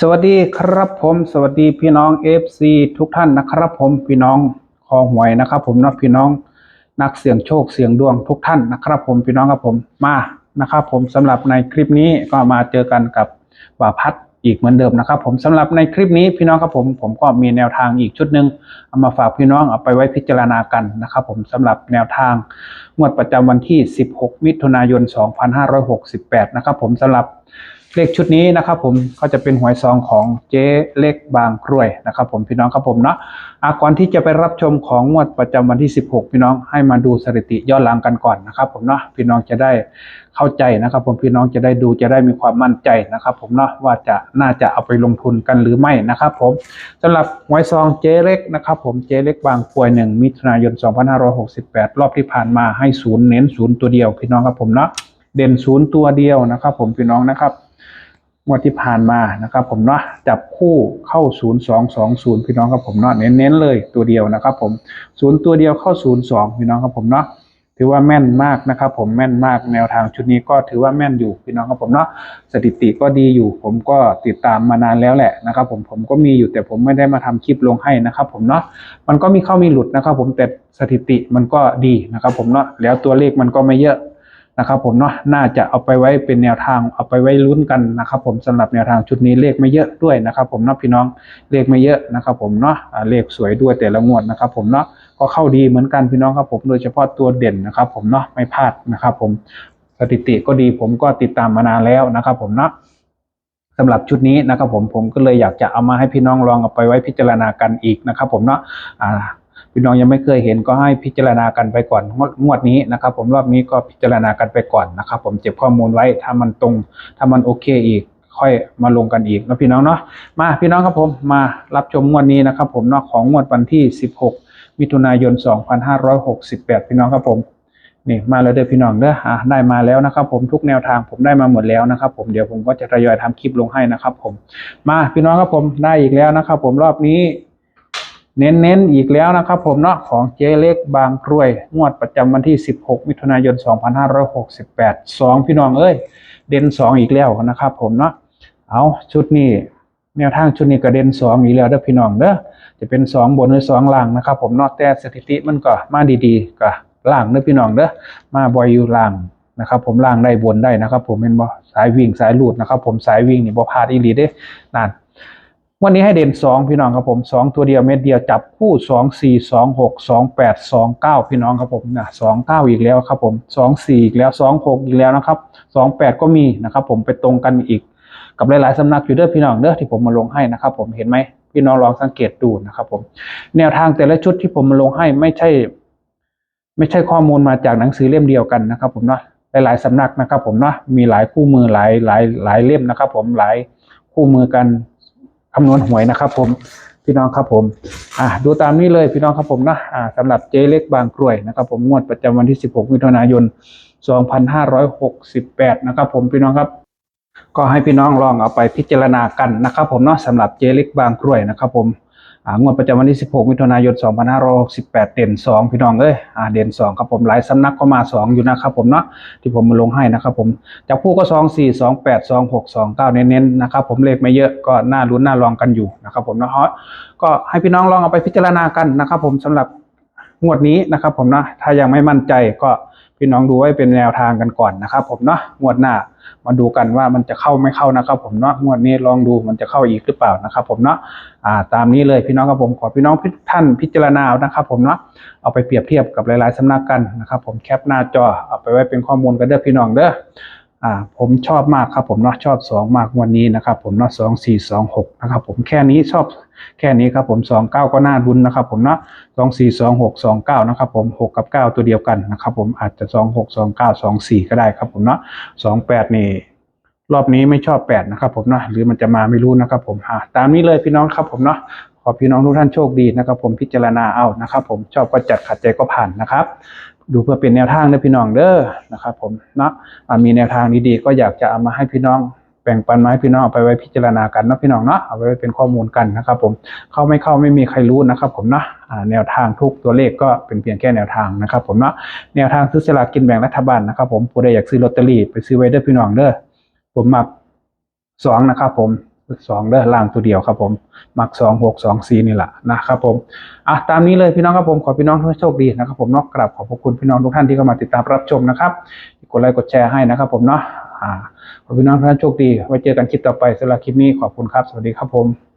สวัสดีครับผมสวัสดีพี่น้อง FC ทุกท่านนะครับผมพี่น้องคอหวยนะครับ ผมนะพี่น้องนักเสี่ยงโชคเสี่ยงดวงทุกท่านนะครับ ผมพี่น้องครับผมมานะครับ ผมสำหรับในคลิปนี้ก็มาเจอกันกับบ่าพัดอีกเหมือนเดิมนะครับ ผมสำหรับในคลิปนี้พี่น้องครับผมผมก็มีแนวทางอีกชุดหนึ่งเอามาฝากพี่น้องเอาไปไว้พิจารณากันนะครับ ผมสำหรับแนวทางงวดประจำวันที่ 16 มิถุนายน 2568 นะครับ ผมสำหรับ เลขชุดนี้นะครับผมก็จะเป็นหวยซองของเจ๊เล็กบางกรวยนะครับผมพี่น้องครับผมเนาะอะก่อนที่จะไปรับชมของงวดประจำวันที่ 16 พี่น้องให้มาดูสถิติย้อนหลังกันก่อนนะครับผมเนาะพี่น้องจะได้เข้าใจนะครับ ผมพี่น้องจะได้ดูจะได้มีความมั่นใจนะครับ ผมเนาะว่าจะน่าจะเอาไปลงทุนกันหรือไม่นะครับ ผมสำหรับหวยซองเจ๊เล็กนะครับ ผมเจ๊เล็กบางกรวยหนึ่งมิถุนายน 2568 รอบที่ผ่านมาให้ศูนย์เน้นศูนย์ตัวเดียว พี่น้องครับผมเนาะเด่นศูนย์ตัวเดียวนะครับ ผมพี่น้องนะครับ งวดที่ผ่านมานะครับผมเนาะจับคู่เข้า 0 2 2 0 พี่น้องครับผมเนาะเน้นๆเลยตัวเดียวนะครับผมศูนย์ตัวเดียวเข้า 0 2 พี่น้องครับผมเนาะถือว่าแม่นมากนะครับผมแม่นมากแนวทางชุดนี้ก็ถือว่าแม่นอยู่พี่น้องครับผมเนาะสถิติก็ดีอยู่ ผมก็ติดตามมานานแล้วแหละนะครับผมผมก็มีอยู่แต่ผมไม่ได้มาทำคลิปลงให้นะครับผมเนาะมันก็มีเข้ามีหลุดนะครับ ผมแต่สถิติมันก็ดีนะครับผมเนาะแล้วตัวเลขมันก็ไม่เยอะ นะครับผมเนาะน่าจะเอาไปไว้เป็นแนวทางเอาไปไว้ลุ้นกันนะครับ ผมสำหรับแนวทางชุดนี้เลขไม่เยอะด้วยนะครับ ผมเนาะพี่น้องเลขไม่เยอะนะครับผมเนาะเลขสวยด้วยแต่ละงวดนะครับ ผมเนาะก็เข้าดีเหมือนกันพี่น้องครับผมโดยเฉพาะตัวเด่นนะครับ ผมเนาะไม่พลาดนะครับ ผมสถิติก็ดีผมก็ติดตามมานานแล้วนะครับ ผมเนาะสำหรับชุดนี้นะครับผมผมก็เลยอยากจะเอามาให้พี่น้องลองเอาไปไว้พิจารณากันอีกนะครับ ผมเนาะอ่า พี่น้องยังไม่เคยเห็นก็ให้พิจารณากันไปก่อนงวดนี้นะครับ ผมรอบนี้ก็พิจารณากันไปก่อนนะครับ ผมเก็บข้อมูลไว้ถ้ามันตรงถ้ามันโอเคอีกค่อยมาลงกันอีกนะพี่น้องเนาะมาพี่น้องครับผมมารับชมงวดนี้นะครับ ผมนาะของงวดวันที่ 16 มิถุนายน 2568 พี่น้องครับผมนี่มาแล้วเด้อพี่น้องเด้ออะได้มาแล้วนะครับผมทุกแนวทางผมได้มาหมดแล้วนะครับ ผมเดี๋ยวผมก็จะทยอยทำคลิปลงให้นะครับ ผมมาพี่น้องครับผมได้อีกแล้วนะครับ ผมรอบนี้ เน้นๆอีกแล้วนะครับผมเนาะของเจ๊เล็กบางกรวย งวดประจำวันที่ 16 มิถุนายน 2568 2 พี่น้องเอ้ย เด่น 2 อีกแล้วนะครับผมเนาะเอาชุดนี้แนวทางชุดนี้ก็เด่น 2 อีกแล้วเด้อพี่น้องเด้อจะเป็น 2 บนหรือ 2 ล่างนะครับผมเนาะแต่สถิติมันก็มาดีๆก็ล่างเด้อพี่น้องเด้อมาบ่อยอยู่ล่างนะครับผมล่างได้บนได้นะครับ ผมเป็นบ่สายวิ่งสายลุดนะครับ ผมสายวิ่งนี่บ่พลาดอีหลีเด้นั่น วันนี้ให้เด่นสองพี่น้องครับผมสองตัวเดียวเม็ดเดียวจับคู่สองสี่สองหกสองแปดสองเก้าพี่น้องครับผมนะสองเก้าอีกแล้วครับผมสองสี่อีกแล้วสองหกอีกแล้วนะครับสองแปดก็มีนะครับผมไปตรงกันอีกกับหลายๆสำนักอยู่เด้อพี่น้องเด้อที่ผมมาลงให้นะครับผมเห็นไหมพี่น้องลองสังเกตดูนะครับผมแนวทางแต่ละชุดที่ผมมาลงให้ไม่ใช่ ไม่ใช่ข้อมูลมาจากหนังสือเล่มเดียวกันนะครับ ผมเนาะหลายๆสำนักนะครับ ผมเนาะมีหลายคู่มือหลายหลายหลายเล่มนะครับ ผมหลายคู่มือกัน คำนวณหวยนะครับ ผมพี่น้องครับผมอ่าดูตามนี้เลยพี่น้องครับผมนะอ่าสำหรับเจ๊เล็กบางกรวยนะครับ ผมงวดประจำวันที่ 16 มิถุนายน 2568 นะครับ ผมพี่น้องครับ ก็ให้พี่น้องลองเอาไปพิจารณากันนะครับ ผมเนาะสำหรับเจ๊เล็กบางกรวยนะครับ ผม งวดประจำวันที่ 16 มิถุนายน 2568 เด่น 2 พี่น้องเอ้ยอ่าเด่น 2 ครับผมหลายสำนักก็มา 2 อยู่นะครับผมเนาะที่ผมมาลงให้นะครับผมจับคู่ก็ 2 4 2 8 2 6 2 9 เน้นๆนะครับผมเลขไม่เยอะก็น่าลุ้นน่าลองกันอยู่นะครับผมนะฮะก็ให้พี่น้องลองเอาไปพิจารณากันนะครับผมสำหรับงวดนี้นะครับผมนะถ้ายังไม่มั่นใจก็พี่น้องดูไว้เป็นแนวทางกันก่อนนะครับ ผมเนาะงวดหน้ามาดูกันว่ามันจะเข้าไม่เข้านะครับ ผมเนาะงวดนี้ลองดูมันจะเข้าอีกหรือเปล่านะครับ ผมเนาะอ่าตามนี้เลยพี่น้องครับผมขอพี่น้องท่านพิจารณาเอานะครับ ผมเนาะเอาไปเปรียบเทียบกับหลาย ๆสำนักกันนะครับ ผมแคปหน้าจอเอาไปไว้เป็นข้อมูลกันเด้อพี่น้องเด้อ อ่าผมชอบมากครับผมเนาะชอบสองมากวันนี้นะครับผมเนาะสองสี่สองหกนะครับผมแค่นี้ชอบแค่นี้ครับผมสองเก้าก็น่าดุนนะครับผมเนาะสองสี่สองหกสองเก้านะครับผมหกกับเก้าตัวเดียวกันนะครับผมอาจจะสองหกสองเก้าสองสี่ก็ได้ครับผมเนาะสองแปดนี่รอบนี้ไม่ชอบแปดนะครับผมเนาะหรือมันจะมาไม่รู้นะครับผมอ่าตามนี้เลยพี่น้องครับผมเนาะขอพี่น้องทุกท่านโชคดีนะครับผมพิจารณาเอานะครับผมชอบก็จัดขัดใจก็ผ่านนะครับ ดูเพื่อเป็นแนวทางเด้อพี่น้องเด้อนะครับผมเนาะมีแนวทางดีๆก็อยากจะเอามาให้พี่น้องแบ่งปันไม้พี่น้องเอาไปไว้พิจารณากันนะพี่น้องเนาะเอาไว้เป็นข้อมูลกันนะครับผมเข้าไม่เข้าไม่มีใครรู้นะครับผมเนาะแนวทางทุกตัวเลขก็เป็นเพียงแค่แนวทางนะครับผมเนาะแนวทางซื้อสลากกินแบ่งรัฐบาลนะครับผมผู้ใดอยากซื้อลอตเตอรี่ไปซื้อไว้เด้อพี่น้องเด้อผมมักสองนะครับผม สองเด้ล่างตัวเดียวครับผมมักสองหกสองสี่นี่แหละนะครับผมอะตามนี้เลยพี่น้องครับผมขอพี่น้องทุกท่านโชคดีนะครับผมนอกกลับขอบพระคุณพี่น้องทุกท่านที่เข้ามาติดตามรับชมนะครับกดไลค์กดแชร์ให้นะครับผมเนาะอ่าขอพี่น้องทุกท่านโชคดีไว้เจอกันคลิปต่อไปสำหรับคลิปนี้ขอบคุณครับ สวัสดีครับผม